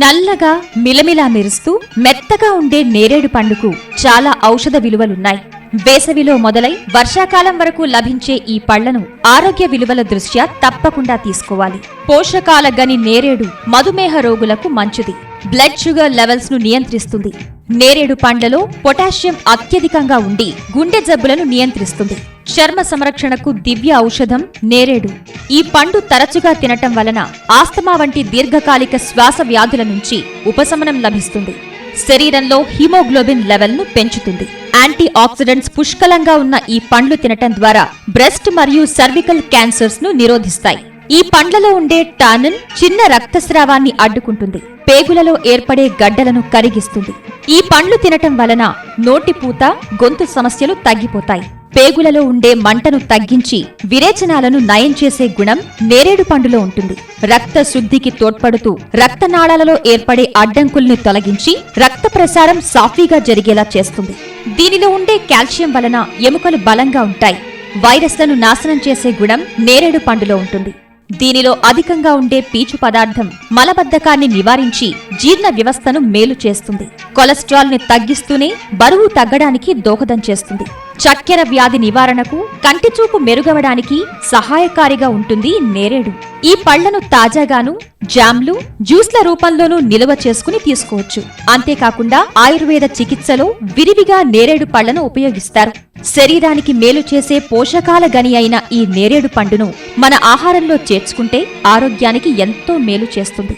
నల్లగా మిలమిలా మెరుస్తూ మెత్తగా ఉండే నేరేడు పండుకు చాలా ఔషధ విలువలున్నాయి. వేసవిలో మొదలై వర్షాకాలం వరకు లభించే ఈ పళ్ళను ఆరోగ్య విలువల దృష్ట్యా తప్పకుండా తీసుకోవాలి. పోషకాల గని నేరేడు మధుమేహ రోగులకు మంచిది. బ్లడ్ షుగర్ లెవెల్స్ను నియంత్రిస్తుంది. నేరేడు పండ్లలో పొటాషియం అత్యధికంగా ఉండి గుండె జబ్బులను నియంత్రిస్తుంది. చర్మ సంరక్షణకు దివ్య ఔషధం నేరేడు. ఈ పండు తరచుగా తినటం వలన ఆస్తమా వంటి దీర్ఘకాలిక శ్వాస వ్యాధుల నుంచి ఉపశమనం లభిస్తుంది. శరీరంలో హిమోగ్లోబిన్ లెవెల్ను పెంచుతుంది. యాంటీ ఆక్సిడెంట్స్ పుష్కలంగా ఉన్న ఈ పండ్లు తినటం ద్వారా బ్రెస్ట్ మరియు సర్వికల్ క్యాన్సర్స్ను నిరోధిస్తాయి. ఈ పండ్లలో ఉండే టానిన్ చిన్న రక్తస్రావాన్ని అడ్డుకుంటుంది. పేగులలో ఏర్పడే గడ్డలను కరిగిస్తుంది. ఈ పండ్లు తినటం వలన నోటిపూత గొంతు సమస్యలు తగ్గిపోతాయి. పేగులలో ఉండే మంటను తగ్గించి విరేచనాలను నయం చేసే గుణం నేరేడు పండులో ఉంటుంది. రక్త శుద్ధికి తోడ్పడుతూ రక్తనాళాలలో ఏర్పడే అడ్డంకుల్ని తొలగించి రక్త ప్రసారం సాఫీగా జరిగేలా చేస్తుంది. దీనిలో ఉండే కాల్షియం వలన ఎముకలు బలంగా ఉంటాయి. వైరస్లను నాశనం చేసే గుణం నేరేడు పండులో ఉంటుంది. దీనిలో అధికంగా ఉండే పీచు పదార్థం మలబద్ధకాన్ని నివారించి జీర్ణ వ్యవస్థను మేలు చేస్తుంది. కొలెస్ట్రాల్ని తగ్గిస్తూనే బరువు తగ్గడానికి దోహదం చేస్తుంది. చక్కెర వ్యాధి నివారణకు కంటిచూపు మెరుగవడానికి సహాయకారిగా ఉంటుంది నేరేడు. ఈ పళ్ళను తాజాగాను జామ్లు జ్యూస్ల రూపంలోనూ నిల్వ చేసుకుని తీసుకోవచ్చు. అంతేకాకుండా ఆయుర్వేద చికిత్సలో విరివిగా నేరేడు పళ్ళను ఉపయోగిస్తారు. శరీరానికి మేలు చేసే పోషకాల గని అయిన ఈ నేరేడు పండును మన ఆహారంలో చేర్చుకుంటే ఆరోగ్యానికి ఎంతో మేలు చేస్తుంది.